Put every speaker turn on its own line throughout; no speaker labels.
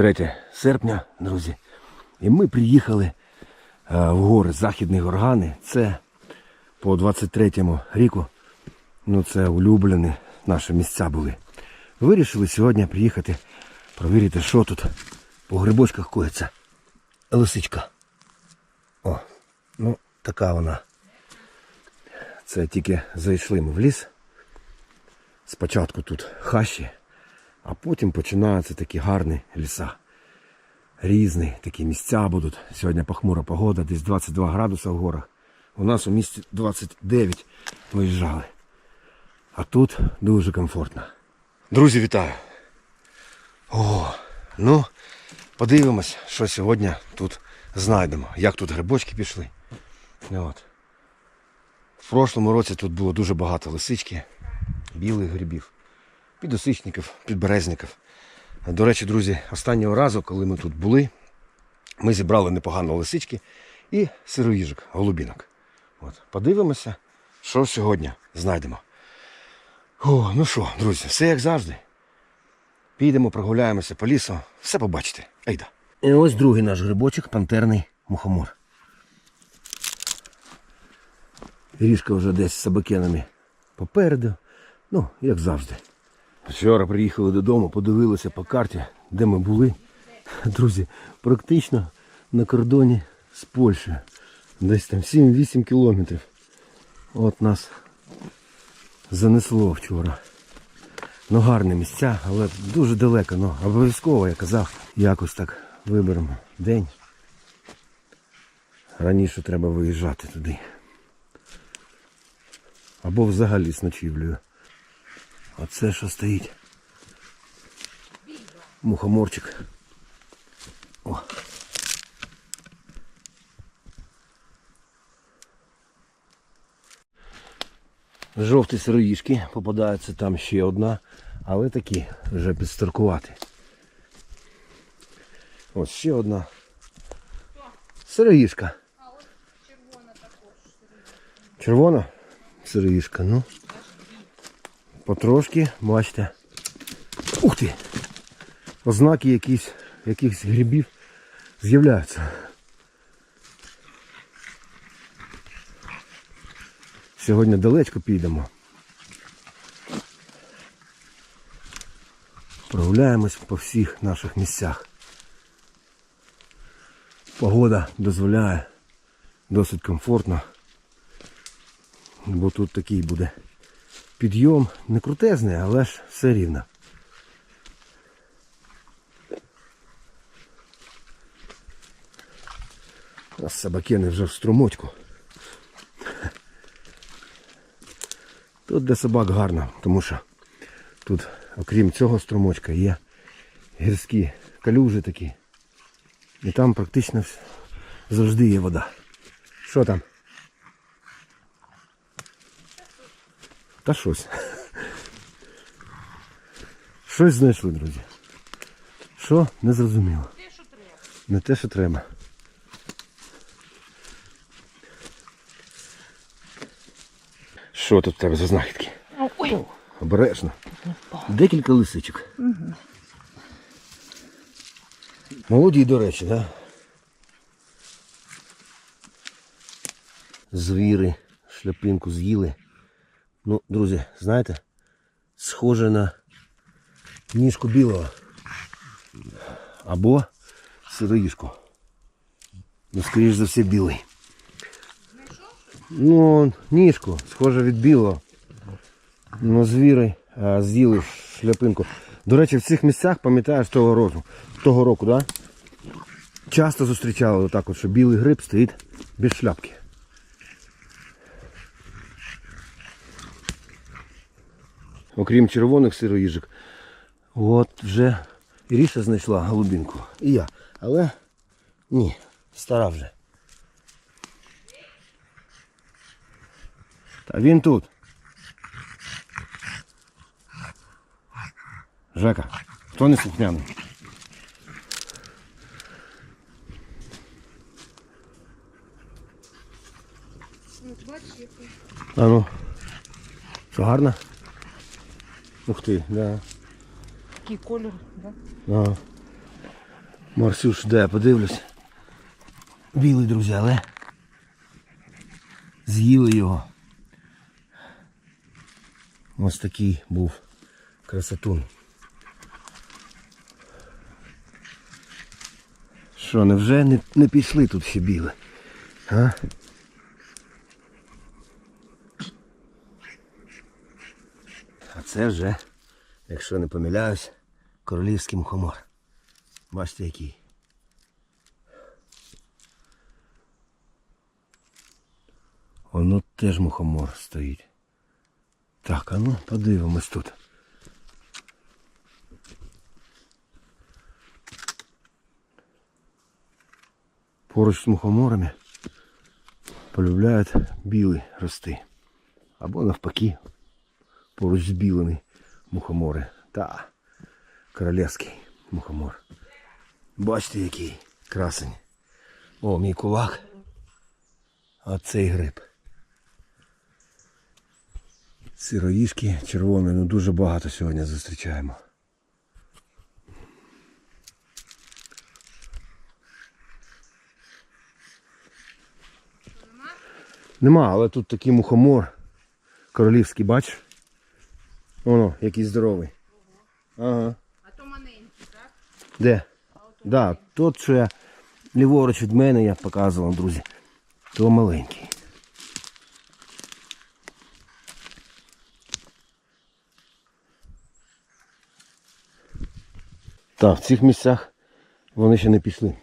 23 серпня, друзі. І ми приїхали е, в гори Західні Горгани. Це по 23-му ріку. Ну, це улюблені наші місця були. Вирішили сьогодні приїхати провірити, що тут по грибочках коїться. Лисичка. О, ну така вона. Це тільки зайшли ми в ліс. Спочатку тут хащі, а потім починаються такі гарні ліса. Різні такі місця будуть. Сьогодні похмура погода, десь 22 градуси в горах. У нас у місті 29 виїжджали. А тут дуже комфортно. Друзі, вітаю! О, ну, подивимось, що сьогодні тут знайдемо. Як тут грибочки пішли. От. В прошлому році тут було дуже багато лисички, білих грибів, підосичників, підберезників. До речі, друзі, останнього разу, коли ми тут були, ми зібрали непогано лисички і сироїжок, голубінок. От. Подивимося, що сьогодні знайдемо. О, ну що, друзі, все як завжди. Підемо, прогуляємося по лісу, все побачите. Айда. І ось другий наш грибочок, пантерний мухомор. Ріжка вже десь з собакенами попереду. Ну, як завжди. Вчора приїхали додому, подивилися по карті, де ми були. Друзі, практично на кордоні з Польщею. Десь там 7-8 кілометрів. От нас занесло вчора. Ну гарні місця, але дуже далеко. Ну, обов'язково, я казав, якось так виберемо день. Раніше треба виїжджати туди. Або взагалі з ночівлею. А це що стоїть? Мухоморчик. О. Жовті сироїшки попадаються там ще одна, але такі вже підстаркувати. Ось ще одна. Сироїшка. Червона сироїшка, ну. Потрошки, бачите. Ух ти! Ознаки якісь, якихось грибів з'являються. Сьогодні далечко підемо. Прогуляємось по всіх наших місцях. Погода дозволяє досить комфортно. Бо тут такий буде підйом не крутезний, але ж все рівно. А собакени вже в струмочку. Тут для собак гарно, тому що тут, окрім цього струмочка, є гірські калюжі такі. І там практично завжди є вода. Що там? Та щось. Щось знайшли, друзі. Що? Не зрозуміло. Не те, що треба. Що тут в тебе за знахідки?
Ой,
Обережно. Декілька лисичок. Молоді, до речі, да? Звіри шляпинку з'їли. Ну, друзі, знаєте, схоже на ніжку білого. Або сироїшку. Ну, скоріш за все, білий. Ну, ніжку, схоже від білого. Ну, звіри з'їли шляпинку. До речі, в цих місцях, пам'ятаєш, того року, того року, да? Часто зустрічали отак, от, що білий гриб стоїть без шляпки. Окрім червоних сироїжок, от вже Іріша знайшла голубінку. І я. Але ні, стара вже. Та він тут. Жека, хто не слухняний? А ну. Що гарно? Ух ти, да.
який колір, да?
Ага. Марсюш, де подивлюсь. Білий, друзі, але з'їли його. Ось такий був красотун. Що, невже не, не пішли тут ще біли? А? Це вже, якщо не помиляюсь, королівський мухомор. Бачите який. Воно теж мухомор стоїть. Так, а ну подивимось тут. Поруч з мухоморами полюбляють білі рости. Або навпаки, поруч мухомори. Та королевський мухомор. Бачите, який красень. О, мій кулак. А цей гриб. Сироїшки червоні, ну дуже багато сьогодні зустрічаємо. Нема, але тут такий мухомор. Королівський, бачиш? Воно, який здоровий. Ага.
А то маленький, так?
Де? Да, тот, що я ліворуч від мене, я показував, друзі. То маленький. Так, в цих місцях вони ще не пішли.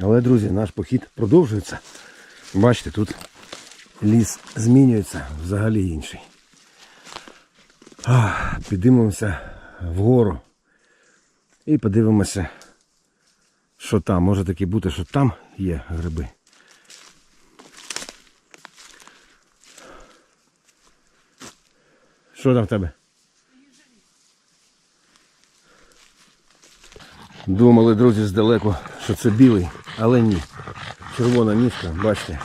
Але, друзі, наш похід продовжується. Бачите, тут ліс змінюється взагалі інший. Ах, підіймемося вгору і подивимося, що там. Може таки бути, що там є гриби. Що там в тебе? Думали, друзі, здалеку, що це білий, але ні. Червона ніжка, бачите.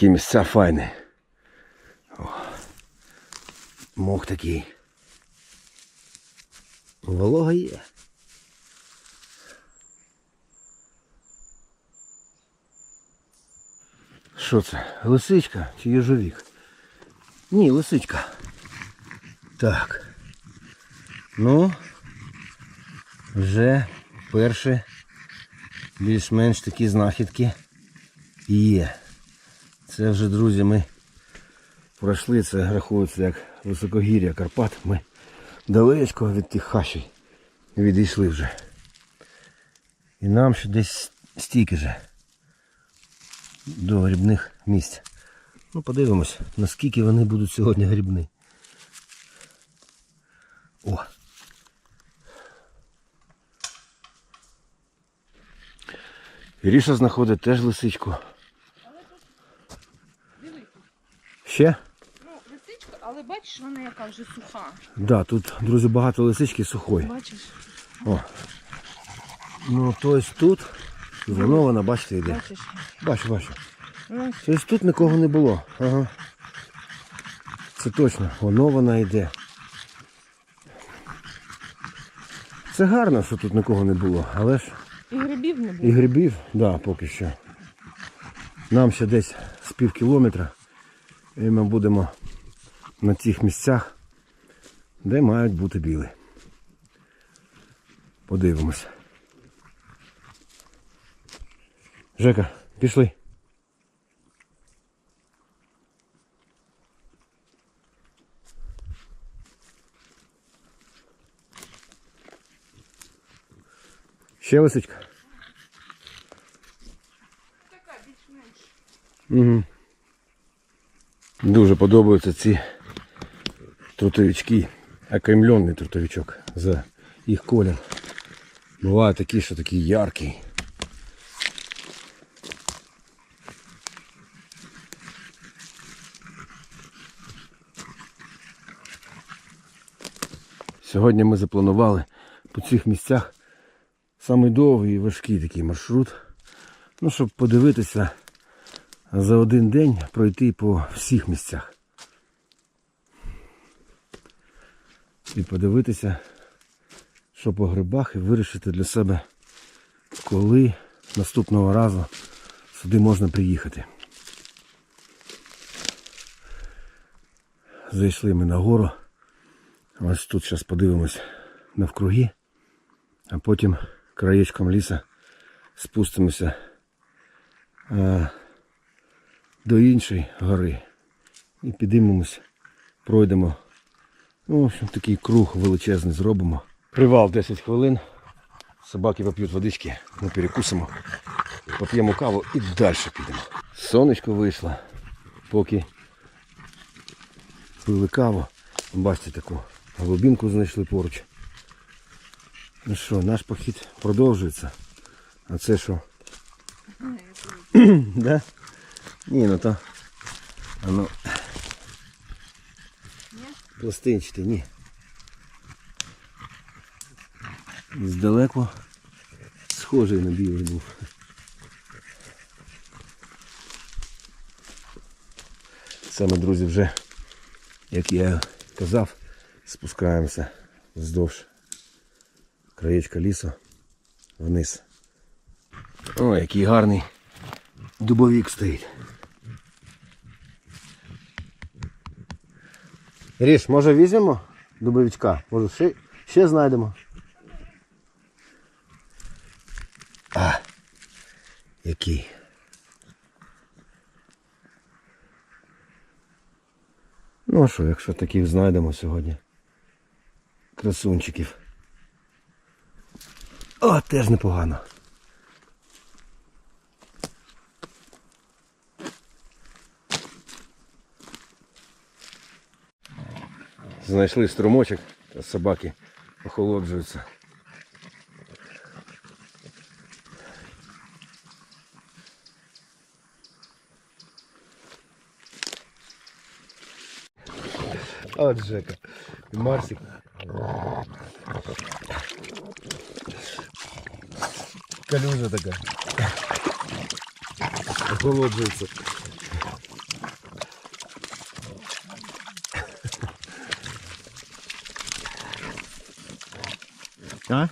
Такі місця файні. О, мох такий. Волога є. Що це? Лисичка чи їжовік? Ні, лисичка. Так. Ну, вже перші більш-менш такі знахідки є. Це вже, друзі, ми пройшли, це рахується як високогір'я Карпат. Ми далечко від тих хащей відійшли вже. І нам ще десь стільки же до грибних місць. Ну, подивимось, наскільки вони будуть сьогодні грибні. О! Іріша знаходить теж лисичку. Ще?
Ну, лисичка, але бачиш, вона яка вже суха.
Да, тут, друзі, багато лисички сухої.
Бачиш?
О. Ну, тобто тут воно вона, бачите, йде.
Бачиш?
Бачу, бачу. Тобто тут нікого не було. Ага. Це точно, воно вона йде. Це гарно, що тут нікого не було, але ж
і грибів не було.
і грибів, да, поки що. Нам ще десь з пів кілометра. І ми будемо на тих місцях, де мають бути біли. Подивимось. Жека, пішли. Ще лисичка?
Така більш-менш.
Угу. Дуже подобаються ці трутовички. Окаймлений трутовичок за їх колір. Буває такі, що такий яркий. Сьогодні ми запланували по цих місцях самий довгий і важкий такий маршрут. Ну, щоб подивитися за один день пройти по всіх місцях. І подивитися, що по грибах, і вирішити для себе, коли наступного разу сюди можна приїхати. Зайшли ми на гору. Ось тут зараз подивимось навкруги, а потім краєчком ліса спустимося а, до іншої гори і підіймемось, пройдемо. Ну, в общем, такий круг величезний зробимо. Привал 10 хвилин. Собаки поп'ють водички, ми перекусимо, поп'ємо каву і далі підемо. Сонечко вийшло, поки пили каву. Бачите таку голубінку знайшли поруч. Ну що, наш похід продовжується. А це що? да? Ні, ну то. А ну. Пластинчатий, ні. Здалеку схожий на білий був. Це ми, друзі, вже, як я казав, спускаємося вздовж краєчка лісу вниз. О, який гарний дубовік стоїть. Ріш, може візьмемо дубовичка? Може ще, ще знайдемо. А, який. Ну а що, якщо таких знайдемо сьогодні. Красунчиків. О, теж непогано. Знайшли струмочок, собаки охолоджуються. От Жека. Марсик. Калюжа така. Охолоджується. А?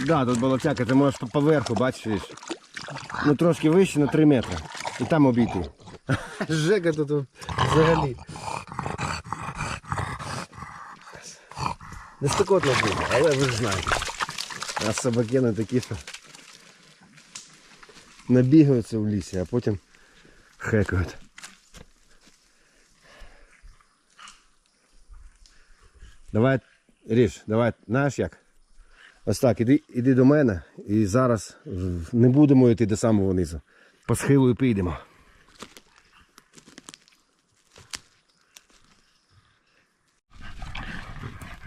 Да, тут болотяка, ти можеш по поверху, бачиш. Ну трошки вище на 3 метри. І там обійти. Жека тут взагалі. Не спекотно буде, але ви ж знаєте. А собаки не такі, що набігаються в лісі, а потім хекають. Давай, Ріж, давай, знаєш як? Ось так, іди, іди до мене і зараз не будемо йти до самого низу. По схилу і підемо.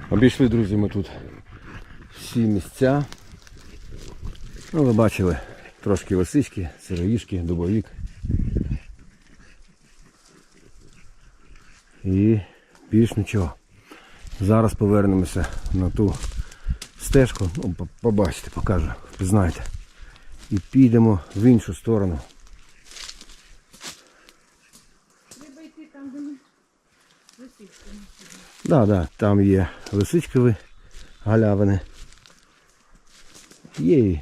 Обійшли, друзі, ми тут всі місця. Ну, ви бачили трошки лисички, сироїшки, дубовік. І більш нічого. Зараз повернемося на ту стежку, ну, побачите, покажу, знаєте. І підемо в іншу сторону.
Треба йти там, де ми лисички.
Да, да, там є лисичкові галявини. Є і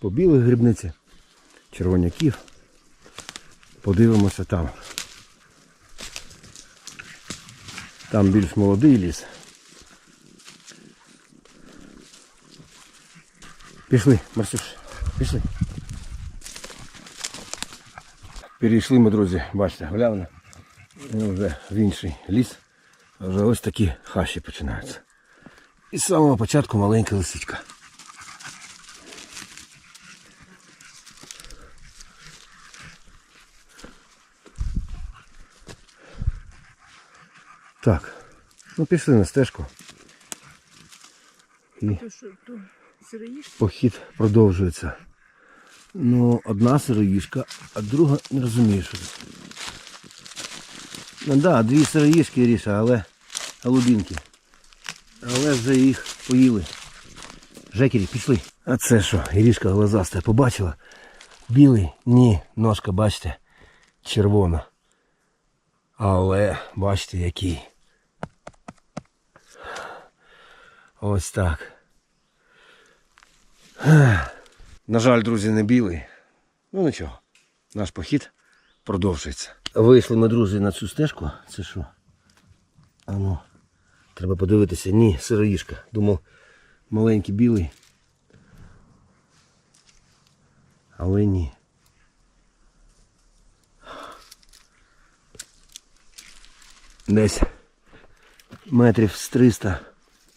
по білих грибниці, червоняків. Подивимося там. Там більш молодий ліс. Пішли, Марсюш, пішли. Перейшли ми, друзі, бачите, галявина. І вже в інший ліс. Вже ось такі хащі починаються. І з самого початку маленька лисичка. Так, ну пішли на стежку. І Похід продовжується. Ну, одна сироїшка, а друга не розумію, що це. Ну да, дві сироїшки ріша, але голубінки. Але вже їх поїли. Жекері, пішли. А це що, Ірішка глазаста побачила, Білий? Ні, ножка, бачите, червона. Але бачите, який. Ось так. На жаль, друзі, не білий. Ну нічого, наш похід продовжується. Вийшли ми, друзі, на цю стежку. Це що? А ну, треба подивитися. Ні, сироїшка. Думав, маленький білий. Але ні. Десь метрів з 300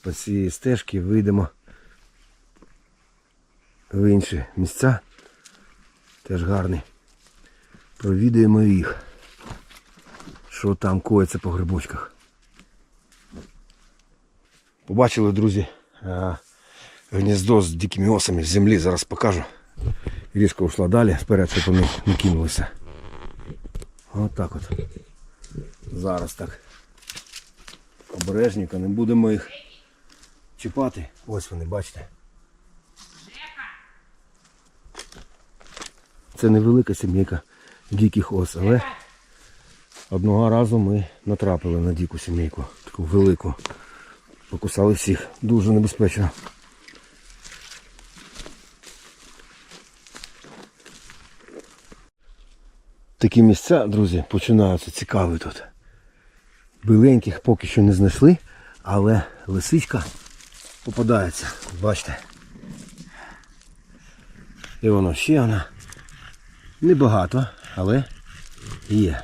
по цій стежці вийдемо в інші місця. Теж гарні. Провідаємо їх. Що там коїться по грибочках. Побачили, друзі, гніздо з дикими осами в землі. Зараз покажу. Різко ушла далі, вперед, щоб вони не кинулися. От так от. Зараз так. Обережненько, не будемо їх чіпати. Ось вони, бачите. Це невелика сімейка диких ос, але одного разу ми натрапили на дику сімейку, таку велику. Покусали всіх. Дуже небезпечно. Такі місця, друзі, починаються цікаві тут. Биленьких поки що не знайшли, але лисичка попадається. Бачите. І воно ще вона. Небагато, але є.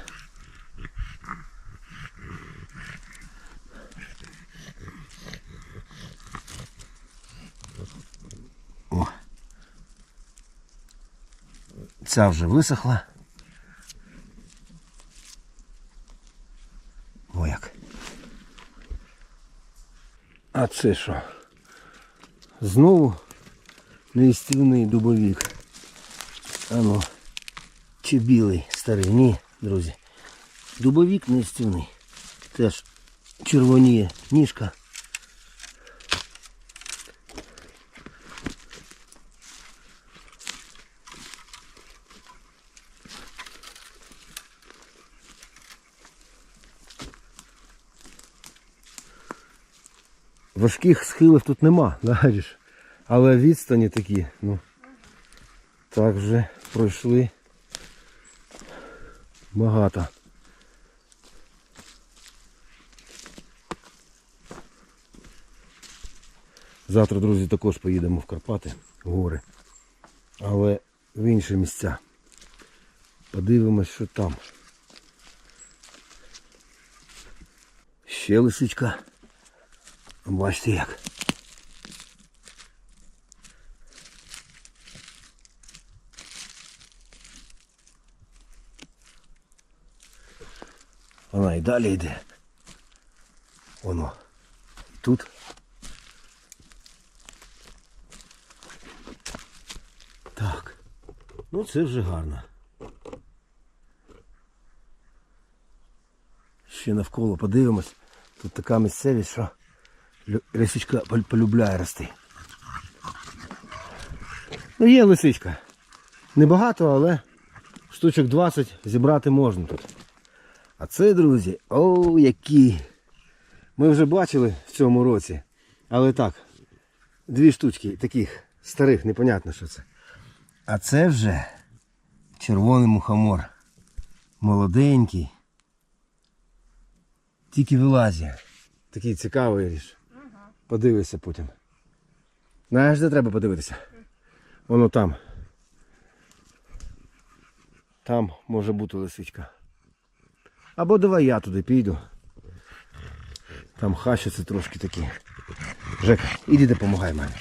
О. Ця вже висохла. О як. А це що? Знову неїстівний дубовік. Ану. Чи білий старий? Ні, друзі. Дубовік неїстівний. Теж червоніє ніжка. Важких схилів тут нема, знаєш. Але відстані такі, ну. Так вже пройшли багато. Завтра, друзі, також поїдемо в Карпати, в гори. Але в інші місця. Подивимось, що там. Ще лисичка. Бачите як. Вона і далі йде. Воно. І тут. Так. Ну це вже гарно. Ще навколо подивимось. Тут така місцевість, що лисичка полюбляє рости. Ну є лисичка. Небагато, але штучок 20 зібрати можна тут. А це, друзі, о, які. Ми вже бачили в цьому році. Але так, дві штучки таких старих, непонятно що це. А це вже червоний мухомор. Молоденький. Тільки вилазить. Такий цікавий ріж. Подивися потім. Знаєш, де треба подивитися? Воно там. Там може бути лисичка. Або давай я туди піду. Там хащаться трошки такі. Жека, іди допомагай мамі.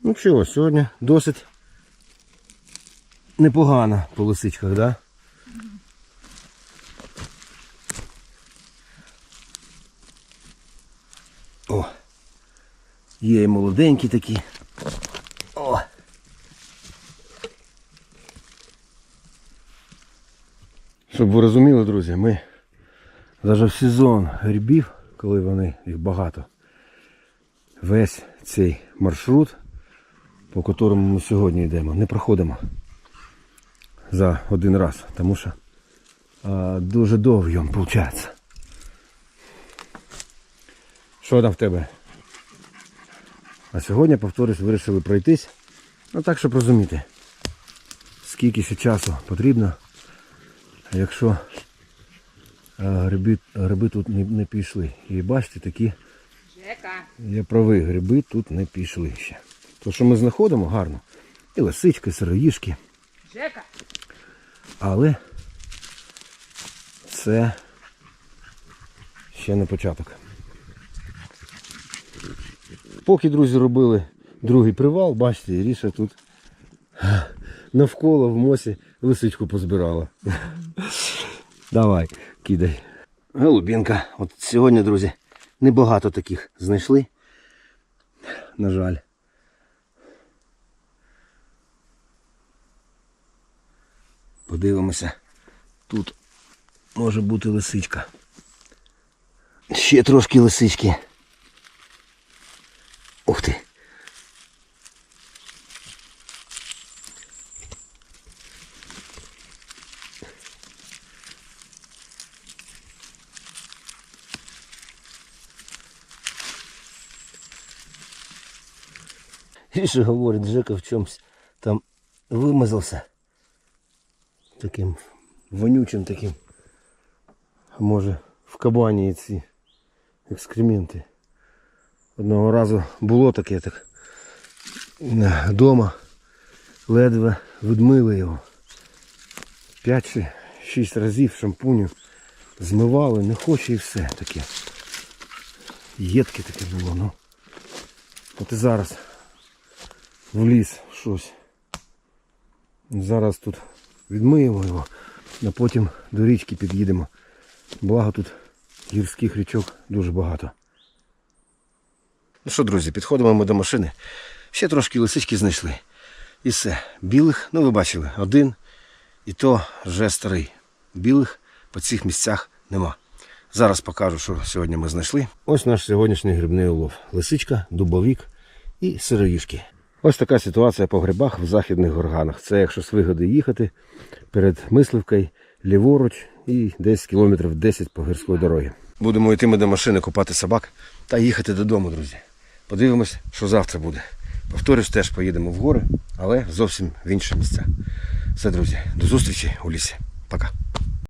Ну що, сьогодні досить непогано по лисичках, да? О! Є і молоденькі такі. Щоб ви розуміли, друзі, ми навіть в сезон грибів, коли вони їх багато, весь цей маршрут по котрому ми сьогодні йдемо, не проходимо за один раз, тому що а, дуже довгий виходить. Що там в тебе? А сьогодні, повторюсь, вирішили пройтись. Ну так, щоб розуміти, скільки ще часу потрібно. Якщо гриби, гриби тут не, не пішли. І бачите, такі, я правий, гриби тут не пішли ще. То, що ми знаходимо, гарно. І лисички, сироїшки.
Жека.
Але це ще не початок. Поки друзі робили другий привал, бачите, Іріша тут навколо в мосі лисичку позбирала. Давай, кидай. Голубінка. От сьогодні, друзі, небагато таких знайшли. На жаль. Подивимося. Тут може бути лисичка. Ще трошки лисички. Ух ти. Гриша говорит, Жека в чомусь там вымазался. Таким вонючим таким. Може в кабані ці екскременти. Одного разу було таке так. Дома ледве відмили його. П'ять чи шість разів шампуню змивали, не хоче і все таке. Єдке таке було, ну. От і зараз в ліс щось. Зараз тут відмиємо його, а потім до річки під'їдемо. Благо тут гірських річок дуже багато. Ну що, друзі, підходимо ми до машини. Ще трошки лисички знайшли. І все. Білих, ну ви бачили, один. І то вже старий. Білих по цих місцях нема. Зараз покажу, що сьогодні ми знайшли. Ось наш сьогоднішній грибний улов. Лисичка, дубовік і сироїшки. Ось така ситуація по грибах в західних горганах. Це якщо з вигоди їхати перед мисливкою ліворуч і десь кілометрів 10 по гірської дороги. Будемо йти ми до машини купати собак та їхати додому, друзі. Подивимось, що завтра буде. Повторюсь, теж поїдемо в гори, але зовсім в інші місця. Все, друзі, до зустрічі у лісі. Пока.